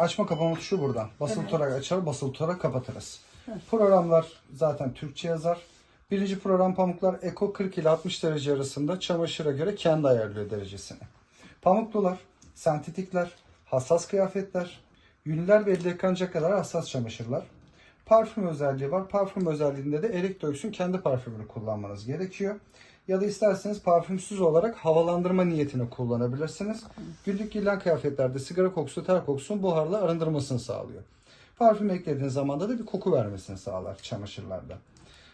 Açma kapama tuşu buradan. Basılı tutarak açar, basılı tutarak kapatırız. Programlar zaten Türkçe yazar. Birinci program pamuklar Eko 40 ile 60 derece arasında çamaşıra göre kendi ayarlıyor derecesini. Pamuklular, sentetikler, hassas kıyafetler, yünler ve elde yıkanacak kadar hassas çamaşırlar. Parfüm özelliği var. Parfüm özelliğinde de Electrox'un kendi parfümünü kullanmanız gerekiyor. Ya da isterseniz parfümsüz olarak havalandırma niyetine kullanabilirsiniz. Günlük giyilen kıyafetlerde sigara kokusu, ter kokusunun buharla arındırmasını sağlıyor. Parfüm eklediğiniz zaman da, da bir koku vermesini sağlar çamaşırlarda.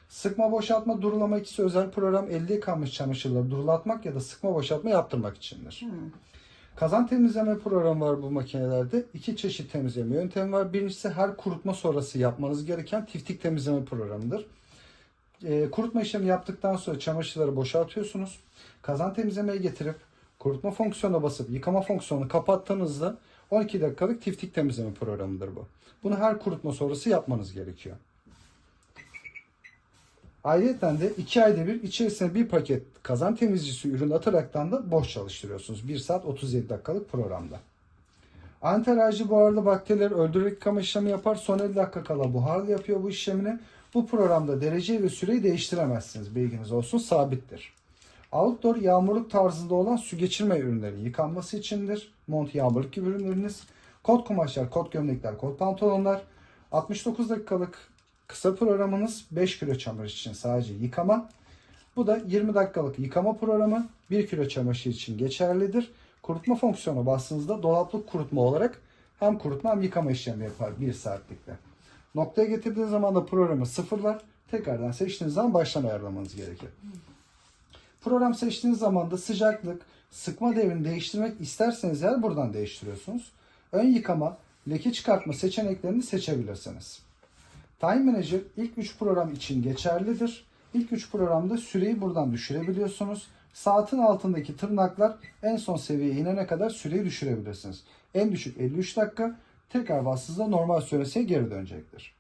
Sıkma boşaltma durulama ikisi özel program elde yıkanmış çamaşırları durulatmak ya da sıkma boşaltma yaptırmak içindir. Kazan temizleme programı var bu makinelerde. İki çeşit temizleme yöntemi var. Birincisi her kurutma sonrası yapmanız gereken tiftik temizleme programıdır. Ee, kurutma işlemi yaptıktan sonra çamaşırları boşaltıyorsunuz. Kazan temizlemeye getirip kurutma fonksiyonuna basıp yıkama fonksiyonunu kapattığınızda 12 dakikalık tiftik temizleme programıdır bu. Bunu her kurutma sonrası yapmanız gerekiyor. Ayrıca de 2 ayda bir içerisine bir paket kazan temizleyicisi ürün ataraktan da boş çalıştırıyorsunuz. 1 saat 37 dakikalık programda. Antialerji buharlı bakterileri öldürerek yıkama işlemi yapar. Son 50 dakika kala buharlı yapıyor bu işlemini. Bu programda dereceyi ve süreyi değiştiremezsiniz. Bilginiz olsun sabittir. Outdoor yağmurluk tarzında olan su geçirme ürünlerin yıkanması içindir. Mont yağmurluk gibi ürünleriniz. Kot kumaşlar, kot gömlekler, kot pantolonlar. 69 dakikalık kısa programınız 5 kilo çamaşır için sadece yıkama. Bu da 20 dakikalık yıkama programı 1 kilo çamaşır için geçerlidir. Kurutma fonksiyonu bastığınızda dolaplık kurutma olarak hem kurutma hem yıkama işlemi yapar 1 saatlikte. Noktaya getirdiğiniz zaman da programı sıfırlar. Tekrardan seçtiğiniz zaman baştan ayarlamanız gerekir. Program seçtiğiniz zaman da sıcaklık, sıkma devrini değiştirmek isterseniz eğer buradan değiştiriyorsunuz. Ön yıkama, leke çıkartma seçeneklerini seçebilirsiniz. Time Manager ilk 3 program için geçerlidir. İlk 3 programda süreyi buradan düşürebiliyorsunuz. Saatin altındaki tırnaklar en son seviyeye inene kadar süreyi düşürebilirsiniz. En düşük 53 dakika. Tekrar bastığınızda normal süresiye geri dönecektir.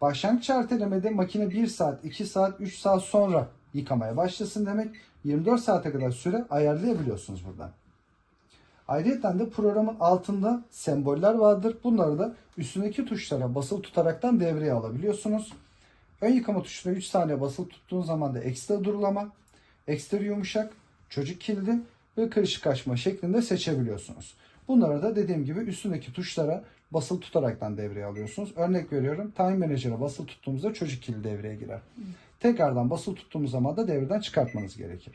Başlangıç ertelemede makine 1 saat, 2 saat, 3 saat sonra yıkamaya başlasın demek. 24 saate kadar süre ayarlayabiliyorsunuz buradan. Ayrıca de programın altında semboller vardır. Bunları da üstündeki tuşlara basılı tutaraktan devreye alabiliyorsunuz. Ön yıkama tuşuna 3 saniye basılı tuttuğun zaman da ekstra durulama, ekstra yumuşak, çocuk kilidi ve kırışık açma şeklinde seçebiliyorsunuz. Bunları da dediğim gibi üstündeki tuşlara basılı tutaraktan devreye alıyorsunuz. Örnek veriyorum Time Manager'a basılı tuttuğumuzda çocuk kilidi devreye girer. Tekrardan basılı tuttuğumuz zaman da devreden çıkartmanız gerekir.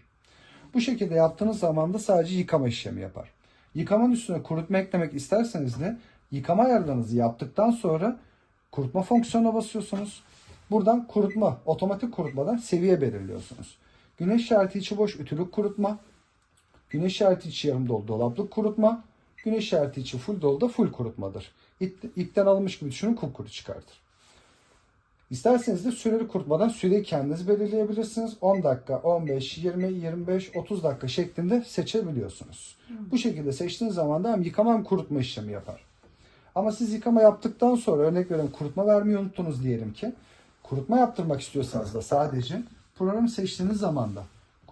Bu şekilde yaptığınız zaman da sadece yıkama işlemi yapar. Yıkamanın üstüne kurutma eklemek isterseniz de yıkama ayarlarınızı yaptıktan sonra kurutma fonksiyonuna basıyorsunuz. Buradan kurutma, otomatik kurutmadan seviye belirliyorsunuz. Güneş işareti içi boş ütülük kurutma, güneş işareti içi yarım dolu dolaplık kurutma, güneş işareti içi full dolu da full kurutmadır. İp, ipten alınmış gibi düşünün kupkuru çıkartır. İsterseniz de süreli kurutmadan süreyi kendiniz belirleyebilirsiniz. 10 dakika, 15, 20, 25, 30 dakika şeklinde seçebiliyorsunuz. Bu şekilde seçtiğiniz zaman da hem yıkama hem kurutma işlemi yapar. Ama siz yıkama yaptıktan sonra örnek veriyorum kurutma vermeyi unuttunuz diyelim ki. Kurutma yaptırmak istiyorsanız da sadece programı seçtiğiniz zaman da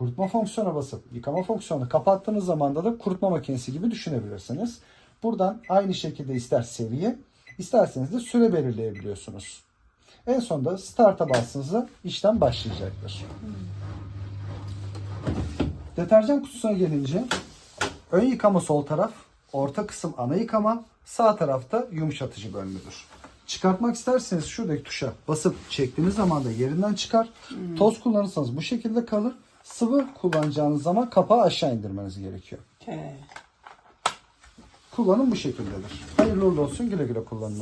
kurutma fonksiyona basıp yıkama fonksiyonu kapattığınız zaman da kurutma makinesi gibi düşünebilirsiniz. Buradan aynı şekilde ister seviye isterseniz de süre belirleyebiliyorsunuz. En sonunda start'a bastığınızda işlem başlayacaktır. Deterjan kutusuna gelince ön yıkama sol taraf, orta kısım ana yıkama, sağ tarafta yumuşatıcı bölümüdür. Çıkartmak isterseniz şuradaki tuşa basıp çektiğiniz zaman da yerinden çıkar. Toz kullanırsanız bu şekilde kalır. Sıvı kullanacağınız zaman kapağı aşağı indirmeniz gerekiyor. He. Kullanım bu şekildedir. Hayırlı uğurlu olsun güle güle kullanınız.